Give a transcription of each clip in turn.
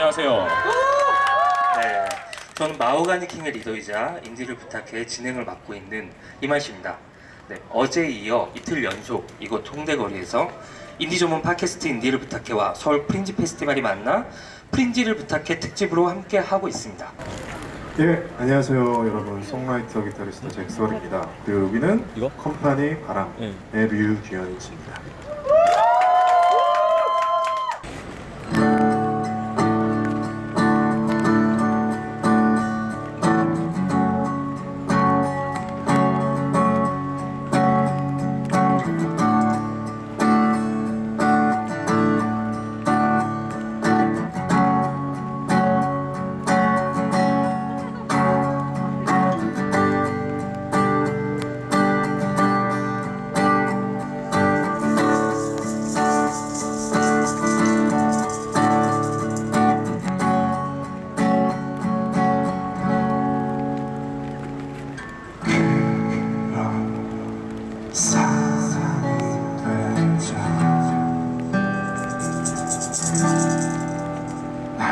안녕하세요. 네, 저는 마오가니킹의 리더이자 인디를 부탁해 진행을 맡고 있는 이만씨입니다. 네, 어제에 이어 이틀 연속 이곳 홍대거리에서 인디 전문 팟캐스트 인디를 부탁해와 서울 프린지 페스티벌이 만나 프린지를 부탁해 특집으로 함께 하고 있습니다. 예, 안녕하세요 여러분 송라이터 기타리스트 잭설입니다 그리고 여기는 이거? 컴파니 바람의 네. 류규현입니다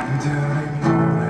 남들의 노래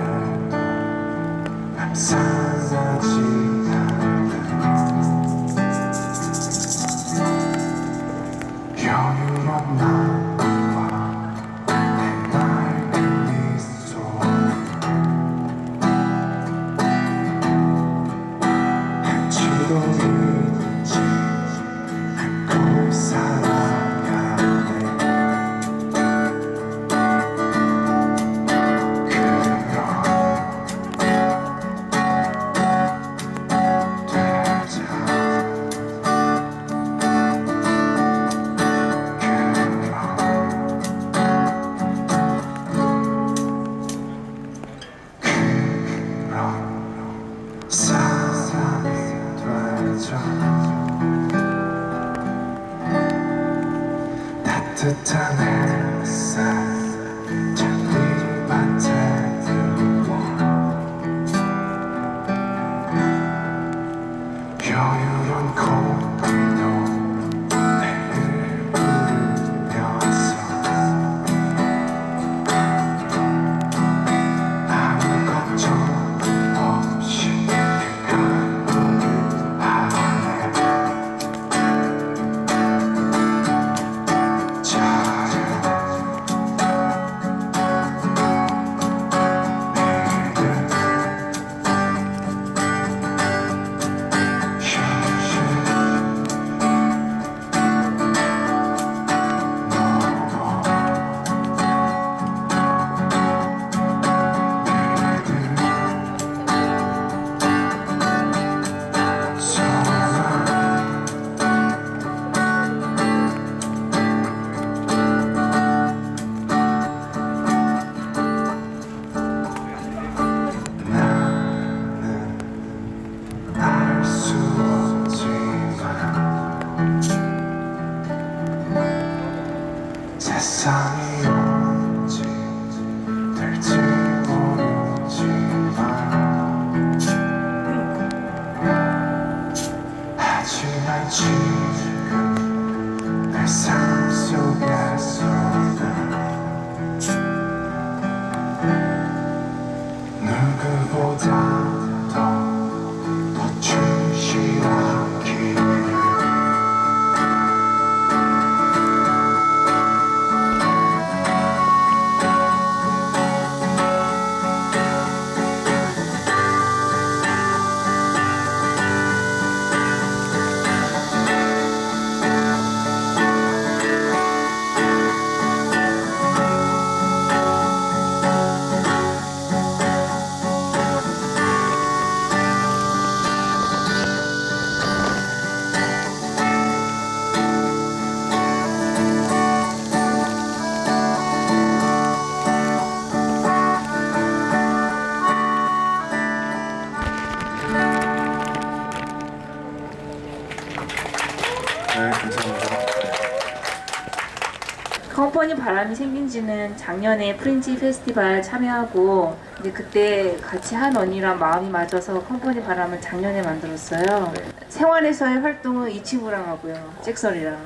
컴퍼니 바람이 생긴 지는 작년에 프린지 페스티벌 참여하고 이제 그때 같이 한 언니랑 마음이 맞아서 컴퍼니 바람을 작년에 만들었어요. 생활에서의 활동은 이 친구랑 하고요. 잭설이랑.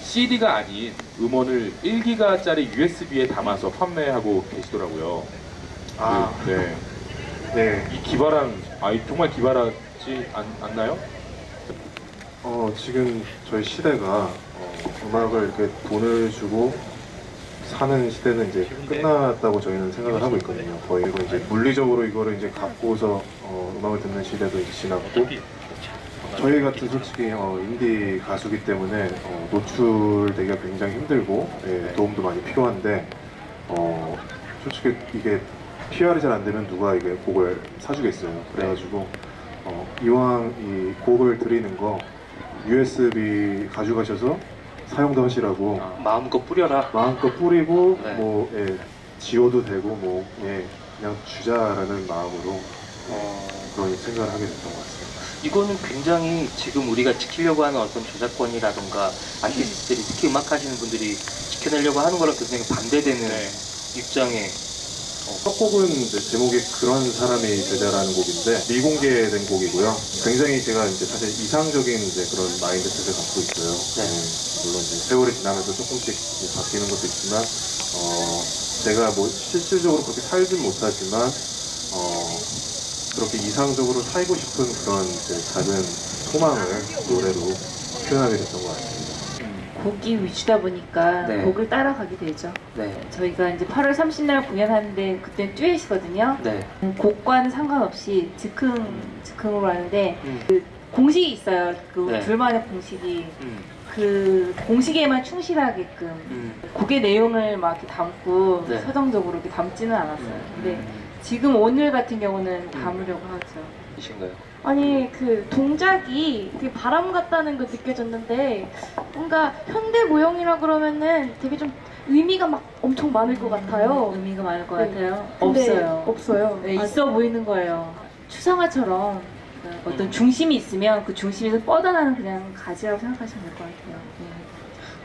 CD가 아닌 음원을 1기가짜리 USB에 담아서 판매하고 계시더라고요. 아, 그, 네. 네. 이 기발한, 아, 이 정말 기발하지 않, 않나요? 어, 지금 저희 시대가 어, 음악을 이렇게 돈을 주고 사는 시대는 이제 끝났다고 저희는 생각을 하고 있거든요. 거의 그리고 이제 물리적으로 이거를 이제 갖고서 어, 음악을 듣는 시대도 이제 지났고 저희 같은 솔직히 어, 인디 가수기 때문에 어, 노출되기가 굉장히 힘들고 예, 도움도 많이 필요한데 어, 솔직히 이게 PR이 잘 안 되면 누가 이게 곡을 사주겠어요. 그래가지고 어, 이왕 이 곡을 드리는 거 USB 가져가셔서 사용도 하시라고 아, 마음껏 뿌려라. 마음껏 뿌리고 네. 뭐 예, 지워도 되고 뭐 예, 그냥 주자라는 마음으로 어, 그런 생각을 하게 됐던 것 같습니다. 이거는 굉장히 지금 우리가 지키려고 하는 어떤 저작권이라든가 아티스트들이 특히 음악 하시는 분들이 지켜내려고 하는 거랑 굉장히 반대되는 입장에 첫 곡은 이제 제목이 그런 사람이 되자라는 곡인데 미공개된 곡이고요. 굉장히 제가 이제 사실 이상적인 이제 그런 마인드셋을 갖고 있어요. 네. 네, 물론 이제 세월이 지나면서 조금씩 이제 바뀌는 것도 있지만 어, 제가 뭐 실질적으로 그렇게 살진 못하지만 어, 그렇게 이상적으로 살고 싶은 그런 이제 작은 소망을 노래로 표현하게 됐던 것 같습니다. 곡이 위주다 보니까 네. 곡을 따라가게 되죠. 네, 저희가 이제 8월 30날 공연하는데 그때 듀엣이거든요. 네, 음, 곡과는 상관없이 즉흥 즉흥으로 하는데 음, 공식이 있어요. 그 네. 둘만의 공식이 음, 그 공식에만 충실하게끔 음. 곡의 내용을 막 이렇게 담고 네. 서정적으로 이렇게 담지는 않았어요. 근데 음, 지금 오늘 같은 경우는 담으려고 하죠. 이신가요? 아니 그 동작이 되게 바람 같다는 거 느껴졌는데 뭔가 현대 무용이라 그러면은 되게 좀 의미가 막 엄청 많을 것 같아요. 의미가 많을 것 네. 같아요. 근데 없어요. 없어요. 네, 아, 있어 보이는 거예요. 추상화처럼 그러니까 어떤 음. 중심이 있으면 그 중심에서 뻗어나는 그냥 가지라고 생각하시면 될 것 같아요. 네.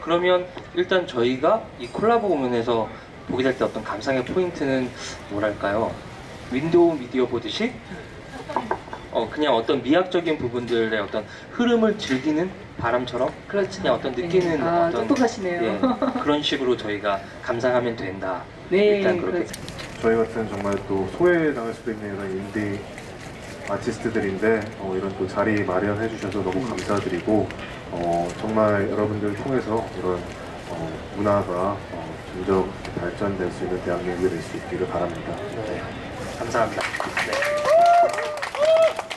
그러면 일단 저희가 이 콜라보 공연에서 보게 될 때 어떤 감상의 포인트는 뭐랄까요? 윈도우 미디어 보듯이 어 그냥 어떤 미학적인 부분들의 어떤 흐름을 즐기는 바람처럼 그렇죠. 그냥 어떤 느끼는 네. 아, 어떤 똑똑하시네요. 예, 그런 식으로 저희가 감상하면 된다. 네, 일단 그렇게 그렇죠. 저희 같은 정말 또 소외당할 수도 있는 이런 인디 아티스트들인데 어, 이런 또 자리 마련해 주셔서 너무 감사드리고 어, 정말 여러분들 통해서 이런 어, 문화가 어, 점점 발전될 수 있는 대한민국이 될 수 있기를 바랍니다. 네, 감사합니다. 네. Woo!